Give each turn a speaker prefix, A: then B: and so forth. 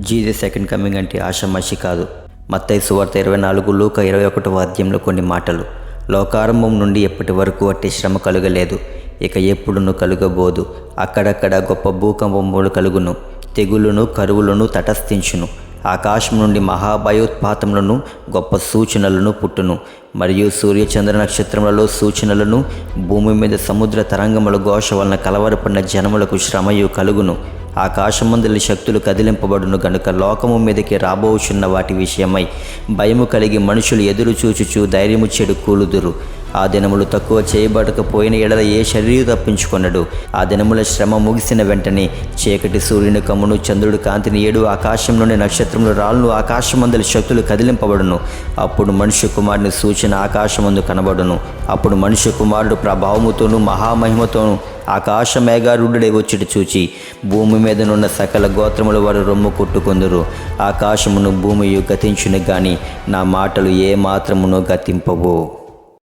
A: Jesus second coming అంటే ఆషామాషి కాదు. మత్తయ్య సువార్త ఇరవై నాలుగు లూక ఇరవై ఒకటవ అధ్యాయంలో కొన్ని మాటలు. లోకారంభం నుండి ఎప్పటి వరకు అట్టి శ్రమ కలుగలేదు? ఇక ఎప్పుడును కలుగబోదు. అక్కడక్కడ గొప్ప భూకంపములు కలుగును. తెగులును కరువులను తటస్థించును. ఆకాశం నుండి మహాభయోత్పాతములను గొప్ప సూచనలను పుట్టును. మరియు సూర్యచంద్ర నక్షత్రములలో సూచనలను భూమి మీద సముద్ర తరంగముల ఘోష వలన కలవరపడిన జనములకు శ్రమయు కలుగును. ఆకాశమందలి శక్తులు కదిలింపబడును గనుక లోకము మీదకి రాబోచున్న వాటి విషయమై భయము కలిగి మనుషులు ఎదురు చూచుచూ ధైర్యము చెడు కూలుదురు. ఆ దినములు తక్కువ చేయబడకపోయిన ఎడల ఏ శరీరం తప్పించుకొనడు. ఆ దినముల శ్రమ ముగిసిన వెంటనే చీకటి సూర్యుని కమ్మును చంద్రుడు కాంతిని ఏడు ఆకాశం నుండి నక్షత్రములు రాళ్ళు ఆకాశమందలి శక్తులు కదిలింపబడును. అప్పుడు మనుష్య కుమారుని సూచన ఆకాశమందు కనబడును. అప్పుడు మనుష్య కుమారుడు ప్రభావముతోనూ మహామహిమతోనూ ఆకాశ మేఘారుడై వచ్చుట చూచి భూమి మీదనున్న సకల గోత్రముల వారు రొమ్ము కొట్టుకుందరు. ఆకాశమును భూమియు గతించును గాని నా మాటలు ఏ మాత్రమును గతింపవు.